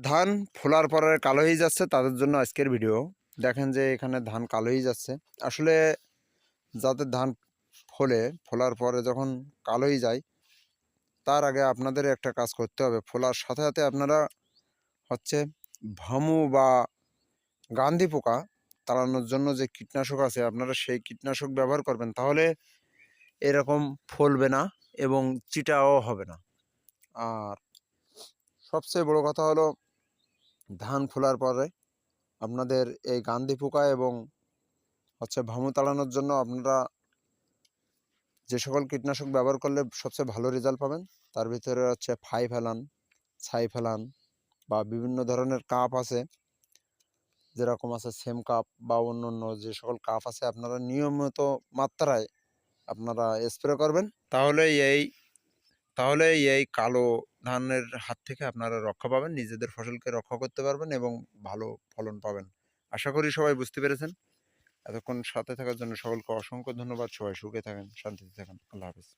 ধান ফোলার পরে কালো হয়ে যাচ্ছে, তাদের জন্য আজকের ভিডিও। দেখেন যে এখানে ধান কালো হয়ে যাচ্ছে। আসলে যাদের ধান ফোলে, ফোলার পরে যখন কালো হয়ে যায়, তার আগে আপনাদের একটা কাজ করতে হবে। ফোলার সাথে সাথে আপনারা হচ্ছে ভামু বা গান্ধি পোকা তাড়ানোর জন্য যে কীটনাশক আছে, আপনারা সেই কীটনাশক ব্যবহার করবেন। তাহলে এরকম ফলবে না এবং চিটাও হবে না। আর সবচেয়ে বড় কথা হলো ধান ফোলার পরে আপনাদের এই গান্ধি পোকা এবং হচ্ছে ভামু তাড়ানোর জন্য আপনারা যে সকল কীটনাশক ব্যবহার করলে সবচেয়ে ভালো রেজাল্ট পাবেন, তার ভিতরে হচ্ছে ফাই ফেলান ছাই ফেলান বা বিভিন্ন ধরনের কাপ আছে। যেরকম আছে সেম কাপ বা অন্য অন্য যে সকল কাপ আছে, আপনারা নিয়মিত মাত্রায় আপনারা স্প্রে করবেন। তাহলে এই তাহলে এই কালো ধানের হাত থেকে আপনারা রক্ষা পাবেন, নিজেদের ফসলকে রক্ষা করতে পারবেন এবং ভালো ফলন পাবেন। আশা করি সবাই বুঝতে পেরেছেন। এতক্ষণ সাথে থাকার জন্য সকলকে অসংখ্য ধন্যবাদ। সবাই সুখে থাকেন, শান্তিতে থাকেন। আল্লাহ হাফিজ।